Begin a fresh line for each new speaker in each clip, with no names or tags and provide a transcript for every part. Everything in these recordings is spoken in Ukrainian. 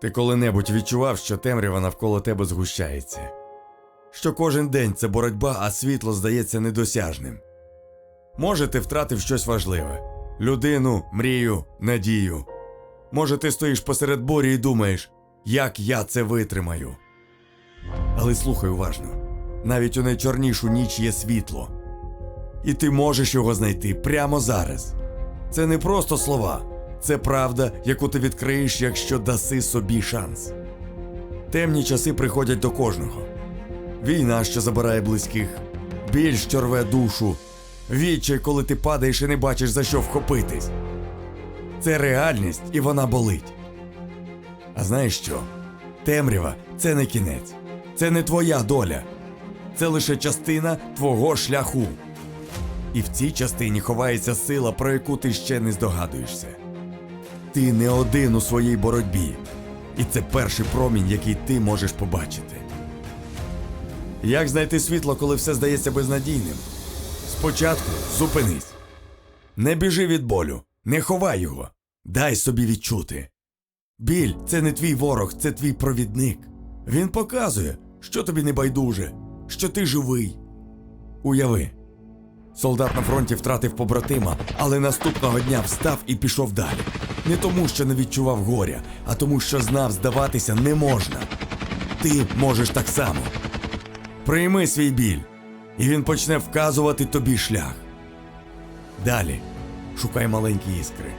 Ти коли-небудь відчував, що темрява навколо тебе згущається, що кожен день це боротьба, а світло здається недосяжним. Може, ти втратив щось важливе людину, мрію, надію. Може, ти стоїш посеред борі і думаєш, як я це витримаю. Але слухай уважно: навіть у найчорнішу ніч є світло, і ти можеш його знайти прямо зараз. Це не просто слова, це правда, яку ти відкриєш, якщо даси собі шанс. Темні часи приходять до кожного. Війна, що забирає близьких, біль, що рве душу, відчай, коли ти падаєш і не бачиш за що вхопитись. Це реальність, і вона болить. А знаєш що? Темрява це не кінець, це не твоя доля, це лише частина твого шляху. І в цій частині ховається сила, про яку ти ще не здогадуєшся. Ти не один у своїй боротьбі, і це перший промінь, який ти можеш побачити. Як знайти світло, коли все здається безнадійним? Спочатку зупинись. Не біжи від болю, не ховай його, дай собі відчути. Біль це не твій ворог, це твій провідник. Він показує, що тобі не байдуже, що ти живий. Уяви, солдат на фронті втратив побратима, але наступного дня встав і пішов далі. Не тому, що не відчував горя, а тому, що знав, здаватися не можна. Ти можеш так само. Прийми свій біль, і він почне вказувати тобі шлях. Далі шукай маленькі іскри.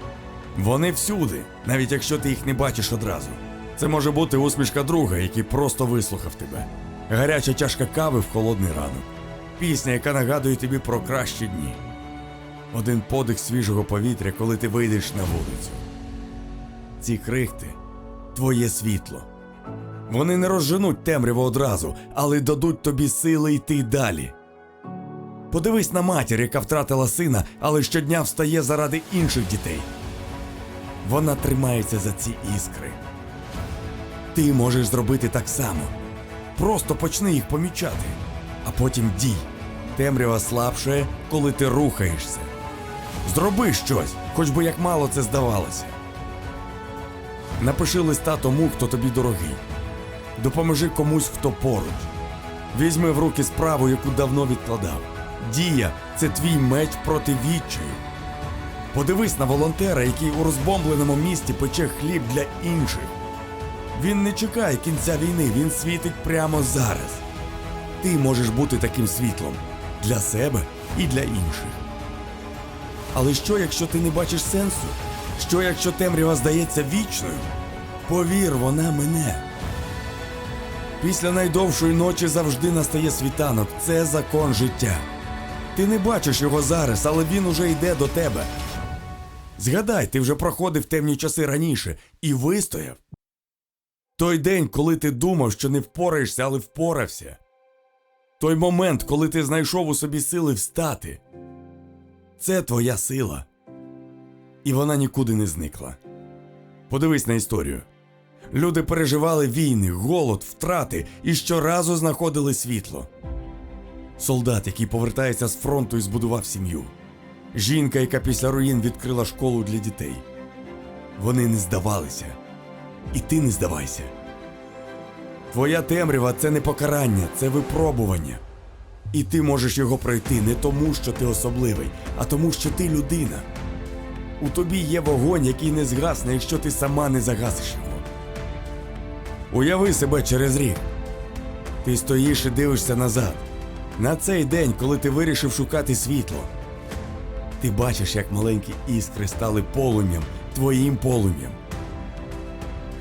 Вони всюди, навіть якщо ти їх не бачиш одразу. Це може бути усмішка друга, який просто вислухав тебе, гаряча чашка кави в холодний ранок, пісня, яка нагадує тобі про кращі дні, один подих свіжого повітря, коли ти вийдеш на вулицю. Ці крихти твоє світло. Вони не розженуть темряву одразу, але дадуть тобі сили йти далі. Подивись на матір, яка втратила сина, але щодня встає заради інших дітей. Вона тримається за ці іскри. Ти можеш зробити так само. Просто почни їх помічати, а потім дій. Темрява слабшає, коли ти рухаєшся. Зроби щось, хоч би як мало це здавалося. Напиши листа тому, хто тобі дорогий. Допоможи комусь, хто поруч. Візьми в руки справу, яку давно відкладав. Дія це твій меч проти відчаю. Подивись на волонтера, який у розбомбленому місті пече хліб для інших. Він не чекає кінця війни, він світить прямо зараз. Ти можеш бути таким світлом для себе і для інших. Але що, якщо ти не бачиш сенсу? Що, якщо темрява здається вічною? Повір, вона мене. Після найдовшої ночі завжди настає світанок. Це закон життя. Ти не бачиш його зараз, але він уже йде до тебе. Згадай, ти вже проходив темні часи раніше і вистояв. Той день, коли ти думав, що не впораєшся, але впорався. Той момент, коли ти знайшов у собі сили встати. Це твоя сила. І вона нікуди не зникла. Подивись на історію. Люди переживали війни, голод, втрати і щоразу знаходили світло. Солдат, який повертається з фронту і збудував сім'ю. Жінка, яка після руїн відкрила школу для дітей. Вони не здавалися. І ти не здавайся. Твоя темрява це не покарання, це випробування. І ти можеш його пройти не тому, що ти особливий, а тому, що ти людина. У тобі є вогонь, який не згасне, якщо ти сама не загасиш його. Уяви себе через рік. Ти стоїш і дивишся назад. На цей день, коли ти вирішив шукати світло. Ти бачиш, як маленькі іскри стали полум'ям, твоїм полум'ям.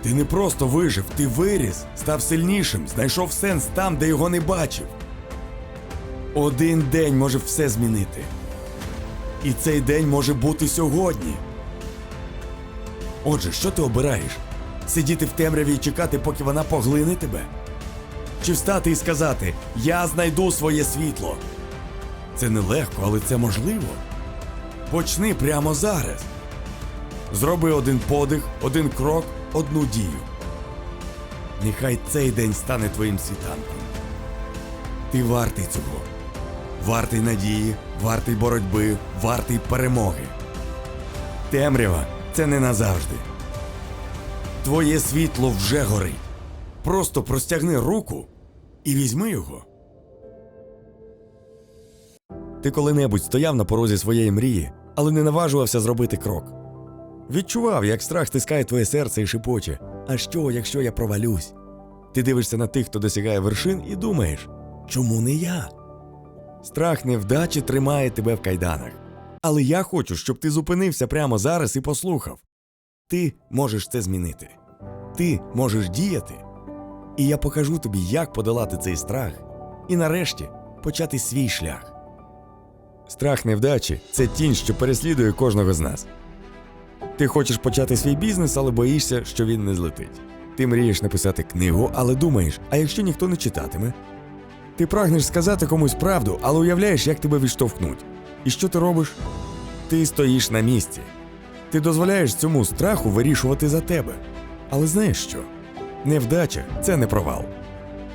Ти не просто вижив, ти виріс, став сильнішим, знайшов сенс там, де його не бачив. Один день може все змінити. І цей день може бути сьогодні. Отже, що ти обираєш? Сидіти в темряві і чекати, поки вона поглине тебе? Чи встати і сказати Я знайду своє світло? Це нелегко, але це можливо. Почни прямо зараз. Зроби один подих, один крок, одну дію. Нехай цей день стане твоїм світанком. Ти вартий цього. Вартий надії, вартий боротьби, вартий перемоги. Темрява це не назавжди. Твоє світло вже горить. Просто простягни руку і візьми його. Ти коли-небудь стояв на порозі своєї мрії, але не наважувався зробити крок. Відчував, як страх стискає твоє серце і шепоче. А що, якщо я провалюсь? Ти дивишся на тих, хто досягає вершин, і думаєш, чому не я? Страх невдачі тримає тебе в кайданах. Але я хочу, щоб ти зупинився прямо зараз і послухав. Ти можеш це змінити. Ти можеш діяти. І я покажу тобі, як подолати цей страх, і нарешті почати свій шлях. Страх невдачі це тінь, що переслідує кожного з нас. Ти хочеш почати свій бізнес, але боїшся, що він не злетить. Ти мрієш написати книгу, але думаєш, а якщо ніхто не читатиме? Ти прагнеш сказати комусь правду, але уявляєш, як тебе відштовхнуть. І що ти робиш? Ти стоїш на місці. Ти дозволяєш цьому страху вирішувати за тебе. Але знаєш що? Невдача це не провал.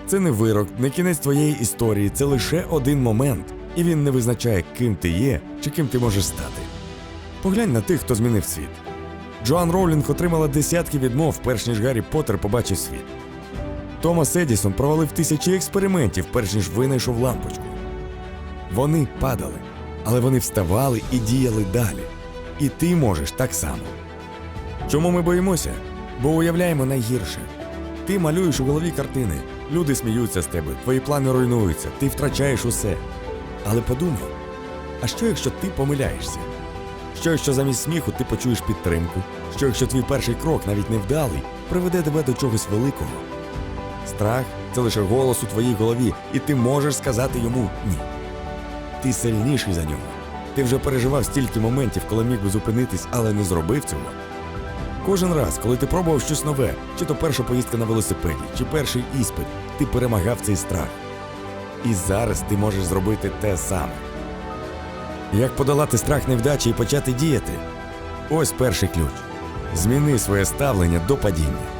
Це не вирок, не кінець твоєї історії, це лише один момент, і він не визначає, ким ти є чи ким ти можеш стати. Поглянь на тих, хто змінив світ. Джоан Роулінг отримала десятки відмов, перш ніж Гаррі Поттер побачив світ. Томас Едісон провалив тисячі експериментів, перш ніж винайшов лампочку. Вони падали, але вони вставали і діяли далі. І ти можеш так само. Чому ми боїмося? Бо уявляємо найгірше. Ти малюєш у голові картини, люди сміються з тебе, твої плани руйнуються, ти втрачаєш усе. Але подумай, а що якщо ти помиляєшся? Що якщо замість сміху ти почуєш підтримку? Що якщо твій перший крок, навіть невдалий, приведе тебе до чогось великого? Страх це лише голос у твоїй голові, і ти можеш сказати йому ні. Ти сильніший за нього. Ти вже переживав стільки моментів, коли міг би зупинитись, але не зробив цього. Кожен раз, коли ти пробував щось нове, чи то перша поїздка на велосипеді, чи перший іспит, ти перемагав цей страх. І зараз ти можеш зробити те саме. Як подолати страх невдачі і почати діяти? Ось перший ключ. Зміни своє ставлення до падіння.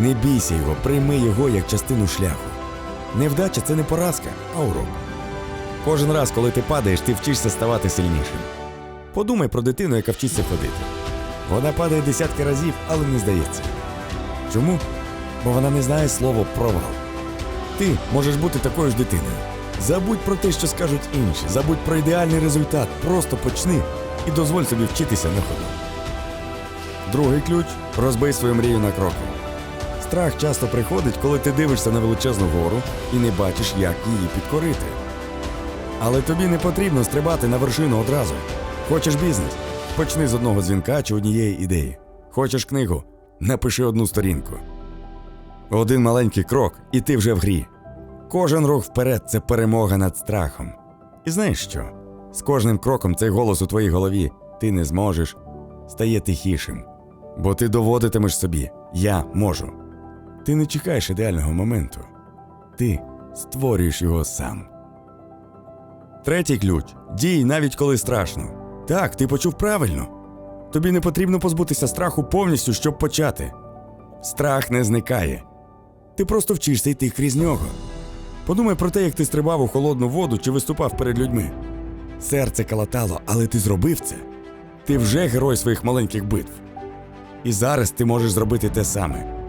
Не бійся його, прийми його як частину шляху. Невдача це не поразка, а урок. Кожен раз, коли ти падаєш, ти вчишся ставати сильнішим. Подумай про дитину, яка вчиться ходити. Вона падає десятки разів, але не здається. Чому? Бо вона не знає слово провал. Ти можеш бути такою ж дитиною. Забудь про те, що скажуть інші, забудь про ідеальний результат, просто почни і дозволь собі вчитися на ходу. Другий ключ розбий свою мрію на кроки. Страх часто приходить, коли ти дивишся на величезну гору і не бачиш, як її підкорити. Але тобі не потрібно стрибати на вершину одразу. Хочеш бізнес? Почни з одного дзвінка чи однієї ідеї. Хочеш книгу? Напиши одну сторінку. Один маленький крок, і ти вже в грі. Кожен рух вперед це перемога над страхом. І знаєш що? З кожним кроком цей голос у твоїй голові ти не зможеш стає тихішим. Бо ти доводитимеш собі я можу. Ти не чекаєш ідеального моменту. Ти створюєш його сам. Третій ключ дій навіть коли страшно. Так, ти почув правильно. Тобі не потрібно позбутися страху повністю, щоб почати. Страх не зникає. Ти просто вчишся йти крізь нього. Подумай про те, як ти стрибав у холодну воду чи виступав перед людьми. Серце калатало, але ти зробив це. Ти вже герой своїх маленьких битв. І зараз ти можеш зробити те саме: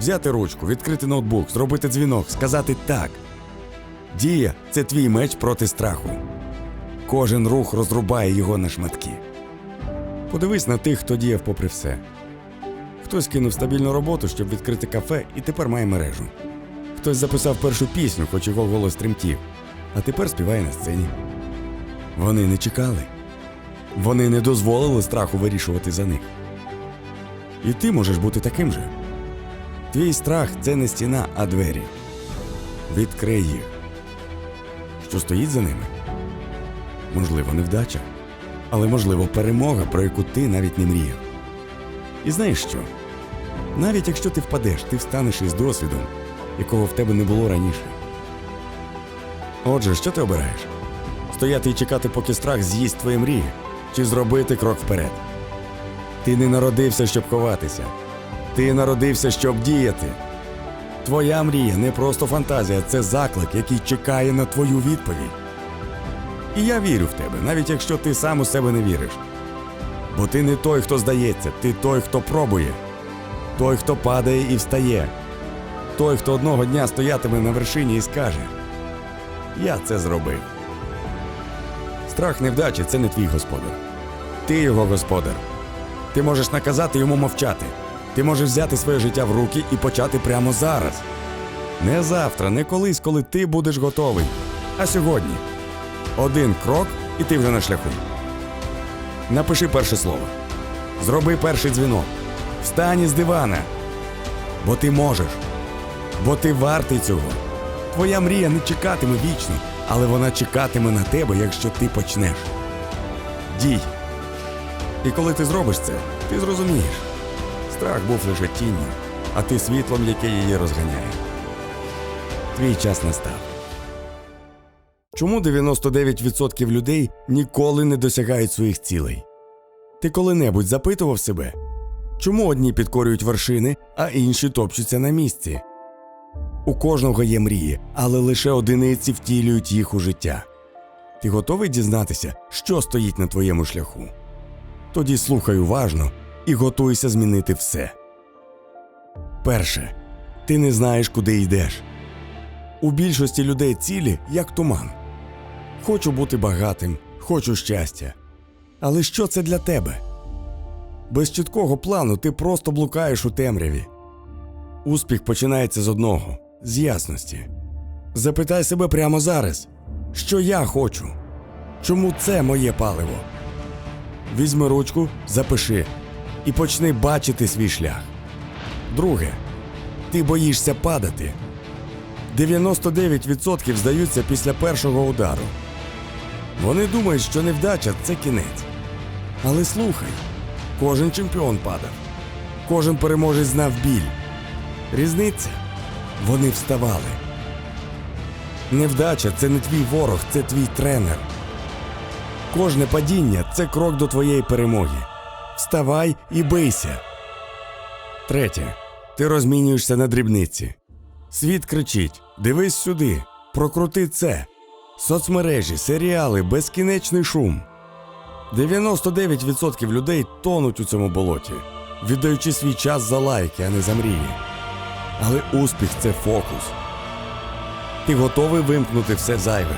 взяти ручку, відкрити ноутбук, зробити дзвінок, сказати так. Дія це твій меч проти страху. Кожен рух розрубає його на шматки. Подивись на тих, хто діяв попри все. Хтось кинув стабільну роботу, щоб відкрити кафе, і тепер має мережу. Хтось записав першу пісню, хоч його голос тремтів, а тепер співає на сцені. Вони не чекали. Вони не дозволили страху вирішувати за них. І ти можеш бути таким же. Твій страх це не стіна, а двері. Відкрий їх. Що стоїть за ними? Можливо, невдача, але можливо перемога, про яку ти навіть не мріяв. І знаєш що? Навіть якщо ти впадеш, ти встанеш із досвідом, якого в тебе не було раніше. Отже, що ти обираєш? Стояти і чекати, поки страх з'їсть твої мрії, чи зробити крок вперед? Ти не народився, щоб ховатися. Ти народився, щоб діяти. Твоя мрія не просто фантазія, це заклик, який чекає на твою відповідь. І я вірю в тебе, навіть якщо ти сам у себе не віриш. Бо ти не той, хто здається, ти той, хто пробує. той, хто падає і встає, той, хто одного дня стоятиме на вершині і скаже: Я це зробив. Страх невдачі це не твій господар. Ти його господар. Ти можеш наказати йому мовчати. Ти можеш взяти своє життя в руки і почати прямо зараз. Не завтра, не колись, коли ти будеш готовий, а сьогодні. Один крок, і ти вже на шляху. Напиши перше слово. Зроби перший дзвінок. Встань із дивана. Бо ти можеш. Бо ти вартий цього. Твоя мрія не чекатиме вічно, але вона чекатиме на тебе, якщо ти почнеш. Дій. І коли ти зробиш це, ти зрозумієш. Страх був лише тінню, а ти світлом, яке її розганяє. Твій час настав. Чому 99% людей ніколи не досягають своїх цілей? Ти коли-небудь запитував себе, чому одні підкорюють вершини, а інші топчуться на місці? У кожного є мрії, але лише одиниці втілюють їх у життя. Ти готовий дізнатися, що стоїть на твоєму шляху? Тоді слухай уважно і готуйся змінити все. Перше, ти не знаєш, куди йдеш. У більшості людей цілі як туман. Хочу бути багатим, хочу щастя. Але що це для тебе? Без чіткого плану ти просто блукаєш у темряві. Успіх починається з одного з ясності. Запитай себе прямо зараз, що я хочу, чому це моє паливо. Візьми ручку, запиши і почни бачити свій шлях. Друге, ти боїшся падати. 99% здаються після першого удару. Вони думають, що невдача це кінець. Але слухай, кожен чемпіон падав, кожен переможець знав біль. Різниця вони вставали. Невдача це не твій ворог, це твій тренер. Кожне падіння це крок до твоєї перемоги. Вставай і бийся. Третє. Ти розмінюєшся на дрібниці. Світ кричить: дивись сюди, прокрути це. Соцмережі, серіали, безкінечний шум. 99% людей тонуть у цьому болоті, віддаючи свій час за лайки, а не за мрії. Але успіх це фокус. Ти готовий вимкнути все зайве,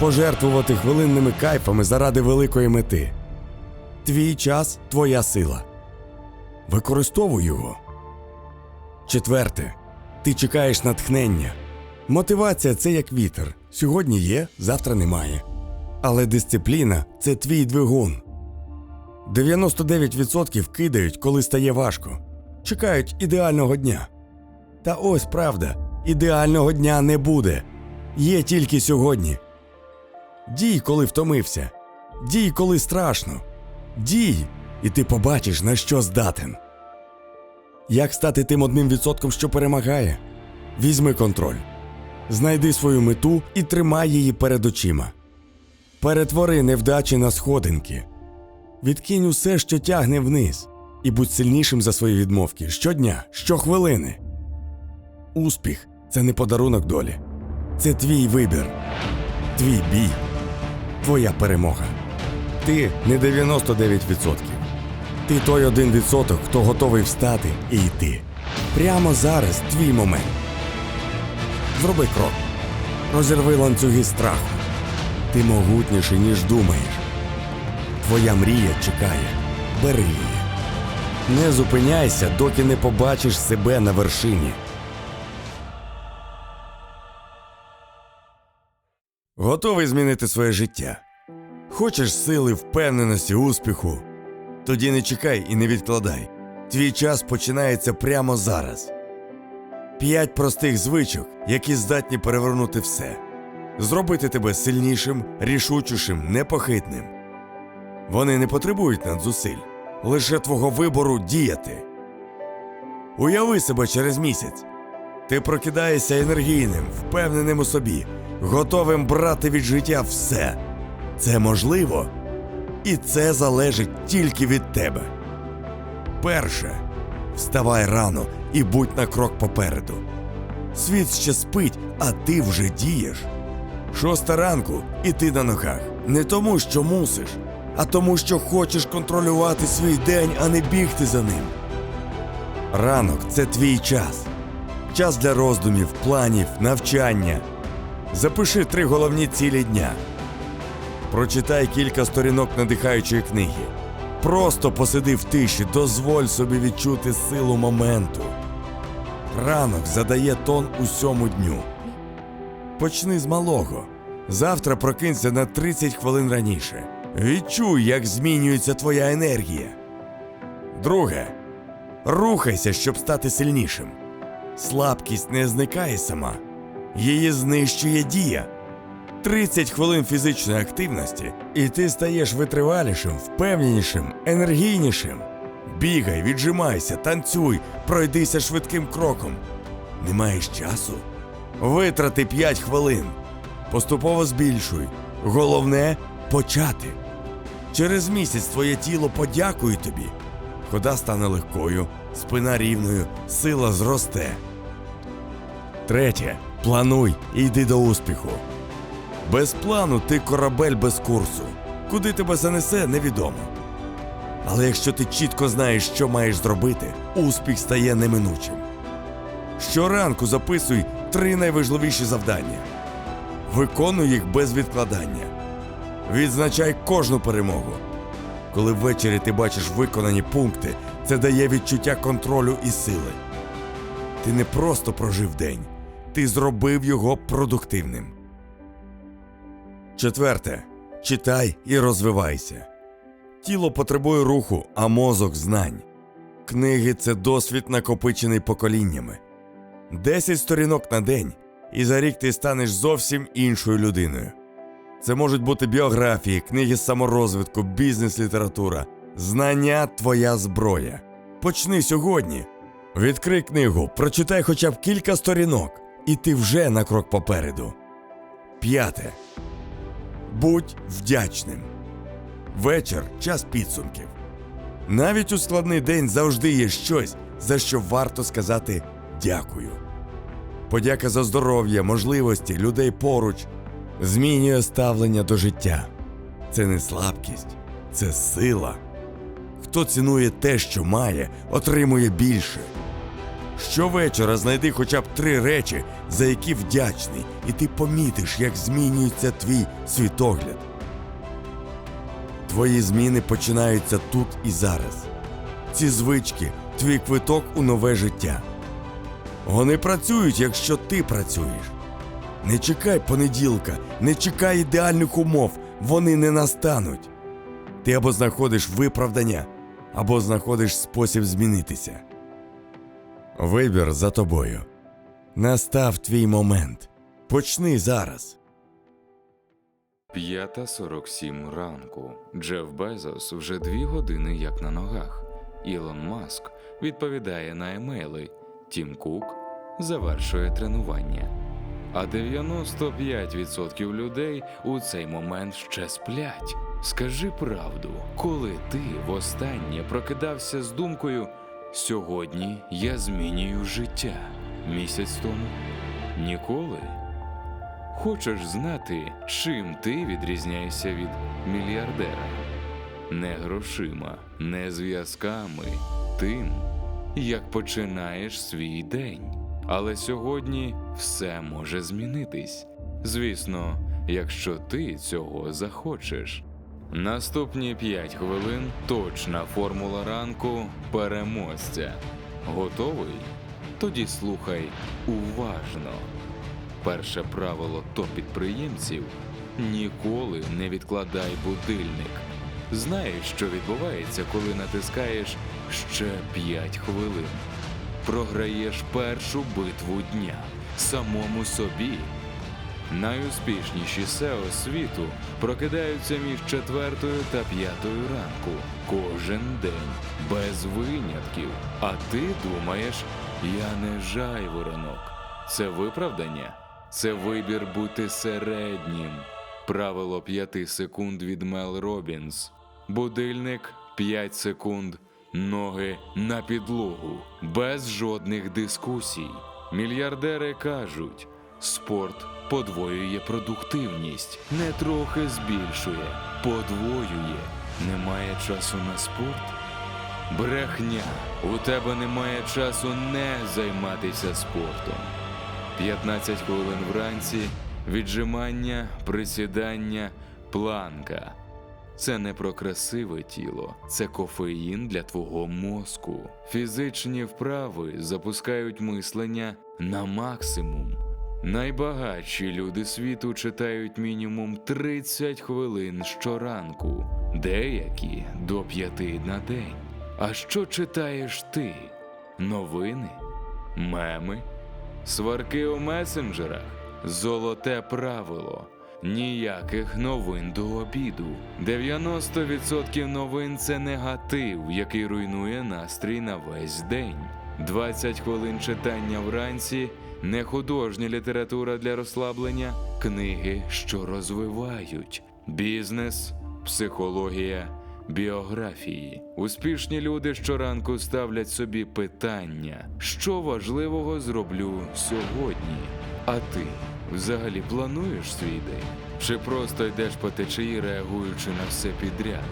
пожертвувати хвилинними кайфами заради великої мети. Твій час твоя сила. Використовуй його. Четверте. Ти чекаєш натхнення. Мотивація це як вітер. Сьогодні є, завтра немає. Але дисципліна це твій двигун. 99% кидають, коли стає важко. Чекають ідеального дня. Та ось правда, ідеального дня не буде. Є тільки сьогодні. Дій, коли втомився. Дій, коли страшно. Дій, і ти побачиш, на що здатен. Як стати тим одним відсотком, що перемагає? Візьми контроль. Знайди свою мету і тримай її перед очима. Перетвори невдачі на сходинки. Відкинь усе, що тягне вниз, і будь сильнішим за свої відмовки щодня, щохвилини. Успіх це не подарунок долі, це твій вибір, твій бій, твоя перемога. Ти не 99%. Ти той один відсоток, хто готовий встати і йти. Прямо зараз твій момент. Зроби крок. Розірви ланцюги страху. Ти могутніший, ніж думаєш. Твоя мрія чекає. Бери її. Не зупиняйся, доки не побачиш себе на вершині. Готовий змінити своє життя. Хочеш сили, впевненості, успіху? Тоді не чекай і не відкладай. Твій час починається прямо зараз. П'ять простих звичок, які здатні перевернути все, зробити тебе сильнішим, рішучішим, непохитним. Вони не потребують надзусиль, лише твого вибору діяти. Уяви себе через місяць. Ти прокидаєшся енергійним, впевненим у собі, готовим брати від життя все. Це можливо, і це залежить тільки від тебе. Перше, вставай рано і будь на крок попереду. Світ ще спить, а ти вже дієш. Шоста ранку і ти на ногах. Не тому, що мусиш, а тому, що хочеш контролювати свій день, а не бігти за ним. Ранок це твій час. Час для роздумів, планів, навчання. Запиши три головні цілі дня. Прочитай кілька сторінок надихаючої книги. Просто посиди в тиші, дозволь собі відчути силу моменту. Ранок задає тон усьому дню. Почни з малого. Завтра прокинься на 30 хвилин раніше. Відчуй, як змінюється твоя енергія. Друге. Рухайся, щоб стати сильнішим. Слабкість не зникає сама. Її знищує дія. 30 хвилин фізичної активності, і ти стаєш витривалішим, впевненішим, енергійнішим. Бігай, віджимайся, танцюй, пройдися швидким кроком. Не маєш часу? Витрати 5 хвилин. Поступово збільшуй. Головне почати. Через місяць твоє тіло подякує тобі. Хода стане легкою, спина рівною, сила зросте. Третє. Плануй і йди до успіху. Без плану ти корабель без курсу. Куди тебе занесе, невідомо. Але якщо ти чітко знаєш, що маєш зробити, успіх стає неминучим. Щоранку записуй три найважливіші завдання. Виконуй їх без відкладання. Відзначай кожну перемогу. Коли ввечері ти бачиш виконані пункти, це дає відчуття контролю і сили. Ти не просто прожив день, ти зробив його продуктивним. Четверте. Читай і розвивайся. Тіло потребує руху, а мозок знань. Книги це досвід, накопичений поколіннями. Десять сторінок на день, і за рік ти станеш зовсім іншою людиною. Це можуть бути біографії, книги саморозвитку, бізнес-література. Знання твоя зброя. Почни сьогодні. Відкрий книгу, прочитай хоча б кілька сторінок, і ти вже на крок попереду. П'яте. Будь вдячним. Вечір час підсумків. Навіть у складний день завжди є щось, за що варто сказати дякую. Подяка за здоров'я, можливості, людей поруч змінює ставлення до життя. Це не слабкість, це сила. Хто цінує те, що має, отримує більше. Щовечора знайди хоча б три речі, за які вдячний, і ти помітиш, як змінюється твій світогляд. Твої зміни починаються тут і зараз. Ці звички твій квиток у нове життя. Вони працюють, якщо ти працюєш. Не чекай понеділка, не чекай ідеальних умов, вони не настануть. Ти або знаходиш виправдання, або знаходиш спосіб змінитися. Вибір за тобою. Настав твій момент. Почни зараз.
5.47 ранку. Джеф Безос вже дві години як на ногах. Ілон Маск відповідає на емейли. Тім Кук завершує тренування. А 95% людей у цей момент ще сплять. Скажи правду, коли ти востаннє прокидався з думкою Сьогодні я змінюю життя. Місяць тому? Ніколи. Хочеш знати, чим ти відрізняєшся від мільярдера? Не грошима, не зв'язками, тим, як починаєш свій день. Але сьогодні все може змінитись. Звісно, якщо ти цього захочеш. Наступні 5 хвилин точна формула ранку переможця. Готовий? Тоді слухай уважно. Перше правило топ-підприємців ніколи не відкладай будильник. Знаєш, що відбувається, коли натискаєш ще 5 хвилин. Програєш першу битву дня самому собі. Найуспішніші SEO світу прокидаються між четвертою та п'ятою ранку кожен день, без винятків. А ти думаєш, я не жайворонок. Це виправдання, це вибір бути середнім. Правило 5 секунд від Мел Робінс. Будильник 5 секунд. Ноги на підлогу, без жодних дискусій. Мільярдери кажуть, спорт подвоює продуктивність, не трохи збільшує, подвоює. Немає часу на спорт. Брехня. У тебе немає часу не займатися спортом. 15 хвилин вранці, віджимання, присідання, планка. Це не про красиве тіло, це кофеїн для твого мозку. Фізичні вправи запускають мислення на максимум. Найбагатші люди світу читають мінімум 30 хвилин щоранку, деякі до п'яти на день. А що читаєш ти? Новини? Меми? Сварки у месенджерах? Золоте правило. Ніяких новин до обіду. 90% новин це негатив, який руйнує настрій на весь день. 20 хвилин читання вранці, не художня література для розслаблення, книги, що розвивають, бізнес, психологія, біографії. Успішні люди щоранку ставлять собі питання, що важливого зроблю сьогодні. А ти взагалі плануєш свій день? Чи просто йдеш по течії, реагуючи на все підряд?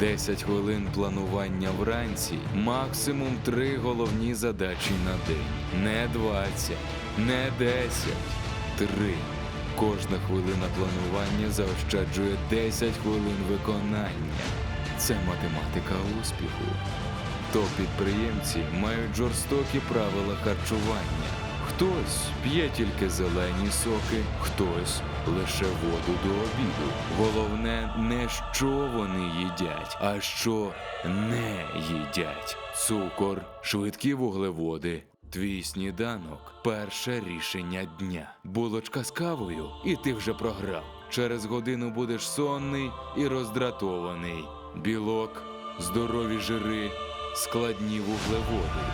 10 хвилин планування вранці, максимум 3 головні задачі на день. Не 20, не 10, 3. Кожна хвилина планування заощаджує 10 хвилин виконання. Це математика успіху. Топ-підприємці мають жорстокі правила харчування. Хтось п'є тільки зелені соки, хтось лише воду до обіду. Головне не що вони їдять, а що не їдять. Цукор, швидкі вуглеводи. Твій сніданок перше рішення дня. Булочка з кавою, і ти вже програв. Через годину будеш сонний і роздратований. Білок, здорові жири, складні вуглеводи,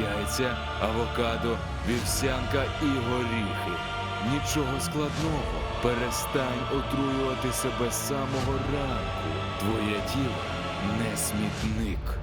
яйця, авокадо, вівсянка і горіхи. Нічого складного. Перестань отруювати себе з самого ранку. Твоє тіло не смітник.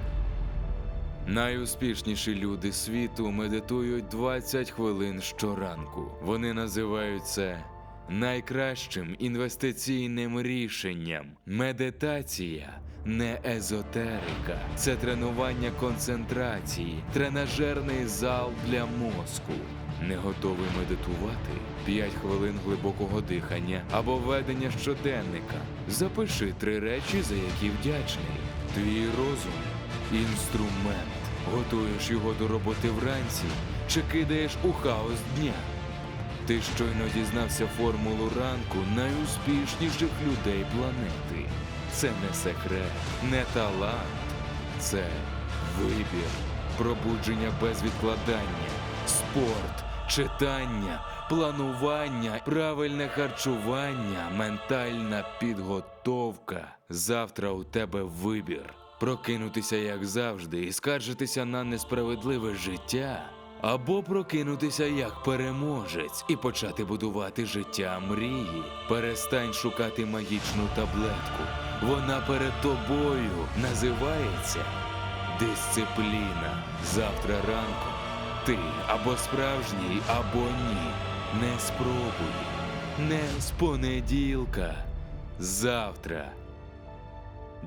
Найуспішніші люди світу медитують 20 хвилин щоранку. Вони називають це найкращим інвестиційним рішенням. Медитація не езотерика, це тренування концентрації, тренажерний зал для мозку. Не готовий медитувати? 5 хвилин глибокого дихання або ведення щоденника. Запиши три речі, за які вдячний. Твій розум інструмент. Готуєш його до роботи вранці чи кидаєш у хаос дня. Ти щойно дізнався формулу ранку найуспішніших людей планети. Це не секрет, не талант, це вибір, пробудження без відкладання, спорт, читання, планування, правильне харчування, ментальна підготовка. Завтра у тебе вибір. Прокинутися як завжди і скаржитися на несправедливе життя. Або прокинутися як переможець і почати будувати життя мрії. Перестань шукати магічну таблетку. Вона перед тобою називається дисципліна. Завтра ранку ти або справжній, або ні. Не спробуй. Не з понеділка. Завтра.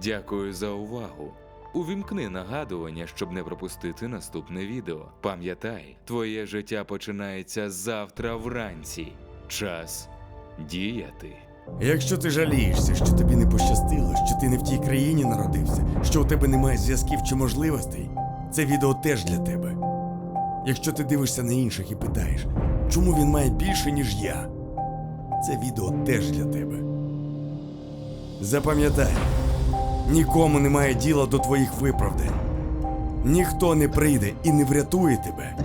Дякую за увагу. Увімкни нагадування, щоб не пропустити наступне відео. Пам'ятай, твоє життя починається завтра вранці. Час діяти.
Якщо ти жалієшся, що тобі не пощастило, що ти не в тій країні народився, що у тебе немає зв'язків чи можливостей, це відео теж для тебе. Якщо ти дивишся на інших і питаєш, чому він має більше, ніж я, це відео теж для тебе. Запам'ятай, нікому немає діла до твоїх виправдань. Ніхто не прийде і не врятує тебе.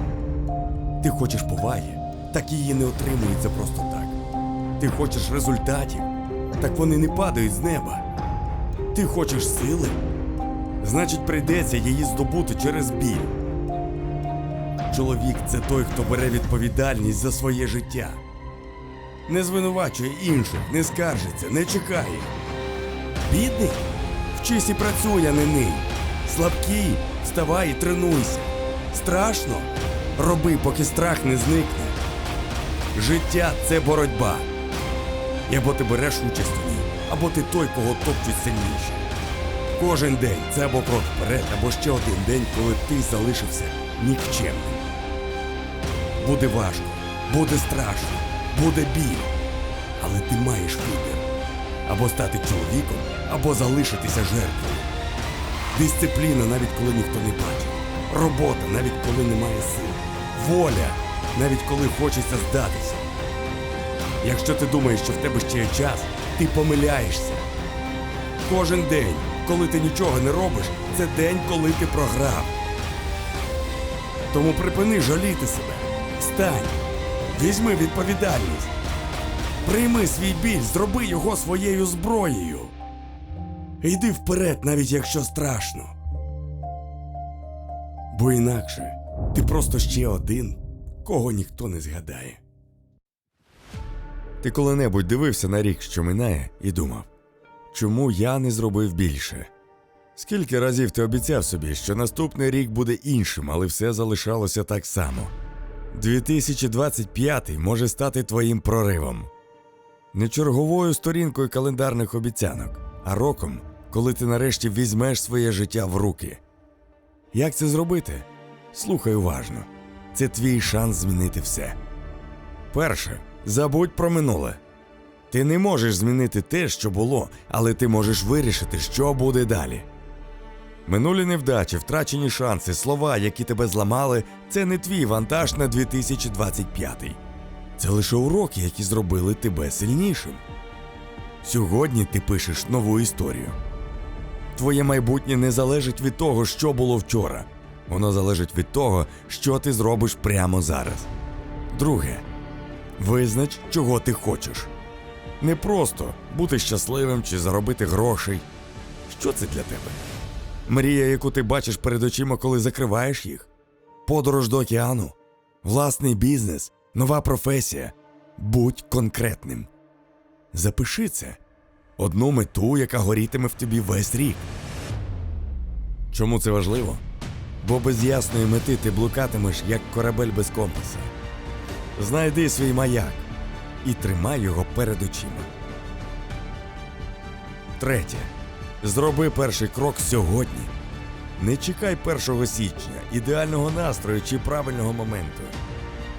Ти хочеш поваги, так її не отримується просто так. Ти хочеш результатів, так вони не падають з неба. Ти хочеш сили, значить прийдеться її здобути через біль. Чоловік це той, хто бере відповідальність за своє життя. Не звинувачує інших, не скаржиться, не чекає. Бідний? Вчись і працюй, а не ний. Слабкий, вставай і тренуйся. Страшно? Роби, поки страх не зникне. Життя це боротьба. І або ти береш участь у ній, або ти той, кого топчуть сильніші. Кожен день це або крок вперед, або ще один день, коли ти залишився нікчемним. Буде важко, буде страшно, буде біль. Але ти маєш вибір або стати чоловіком, або залишитися жертвою. Дисципліна, навіть коли ніхто не бачить. Робота, навіть коли немає сил. Воля, навіть коли хочеться здатися. Якщо ти думаєш, що в тебе ще є час, ти помиляєшся. Кожен день, коли ти нічого не робиш, це день, коли ти програв. Тому припини жаліти себе. Встань, візьми відповідальність. Прийми свій біль, зроби його своєю зброєю. Йди вперед, навіть якщо страшно. Бо інакше ти просто ще один, кого ніхто не згадає. Ти коли-небудь дивився на рік, що минає, і думав, чому я не зробив більше? Скільки разів ти обіцяв собі, що наступний рік буде іншим, але все залишалося так само. 2025 може стати твоїм проривом. Не черговою сторінкою календарних обіцянок, а роком, коли ти нарешті візьмеш своє життя в руки. Як це зробити? Слухай уважно. Це твій шанс змінити все. Перше, забудь про минуле. Ти не можеш змінити те, що було, але ти можеш вирішити, що буде далі. Минулі невдачі, втрачені шанси, слова, які тебе зламали, це не твій вантаж на 2025. Це лише уроки, які зробили тебе сильнішим. Сьогодні ти пишеш нову історію. Твоє майбутнє не залежить від того, що було вчора. Воно залежить від того, що ти зробиш прямо зараз. Друге, визнач, чого ти хочеш. Не просто бути щасливим чи заробити грошей. Що це для тебе? Мрія, яку ти бачиш перед очима, коли закриваєш їх? Подорож до океану, власний бізнес, нова професія. Будь конкретним. Запиши це одну мету, яка горітиме в тобі весь рік. Чому це важливо? Бо без ясної мети ти блукатимеш, як корабель без компаса. Знайди свій маяк і тримай його перед очима. Третє. Зроби перший крок сьогодні. Не чекай 1 січня, ідеального настрою чи правильного моменту.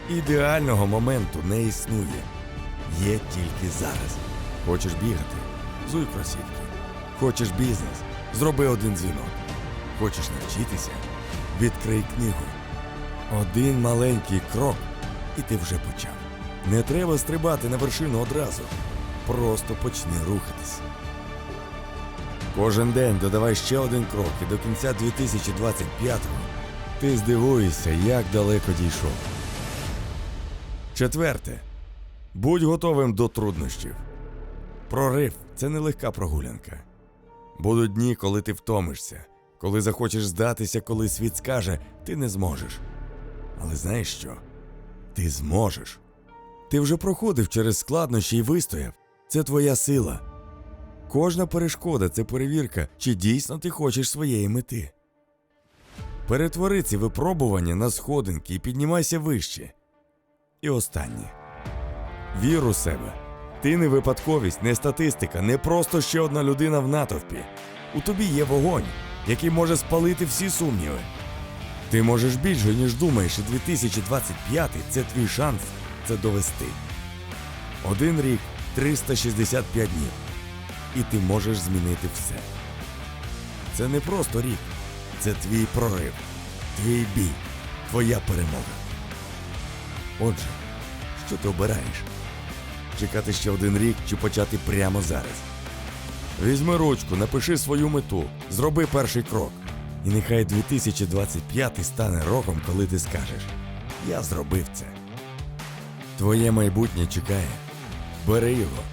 Ідеального моменту не існує. Є тільки зараз. Хочеш бігати? Зуй кросівки. Хочеш бізнес? Зроби один дзвінок. Хочеш навчитися? Відкрий книгу. Один маленький крок, і ти вже почав. Не треба стрибати на вершину одразу. Просто почни рухатись. Кожен день додавай ще один крок, і до кінця 2025-го ти здивуєшся, як далеко дійшов. Четверте. Будь готовим до труднощів. Прорив це не легка прогулянка. Будуть дні, коли ти втомишся, коли захочеш здатися, коли світ скаже, ти не зможеш. Але знаєш що? Ти зможеш. Ти вже проходив через складнощі і вистояв. Це твоя сила. Кожна перешкода це перевірка, чи дійсно ти хочеш своєї мети. Перетвори ці випробування на сходинки і піднімайся вище. І останнє. Вір у себе. Ти не випадковість, не статистика, не просто ще одна людина в натовпі. У тобі є вогонь, який може спалити всі сумніви. Ти можеш більше, ніж думаєш, і 2025 це твій шанс це довести. Один рік 365 днів. І ти можеш змінити все. Це не просто рік, це твій прорив, твій бій, твоя перемога. Отже, що ти обираєш? Чекати ще один рік чи почати прямо зараз? Візьми ручку, напиши свою мету, зроби перший крок. І нехай 2025 стане роком, коли ти скажеш: Я зробив це. Твоє майбутнє чекає. Бери його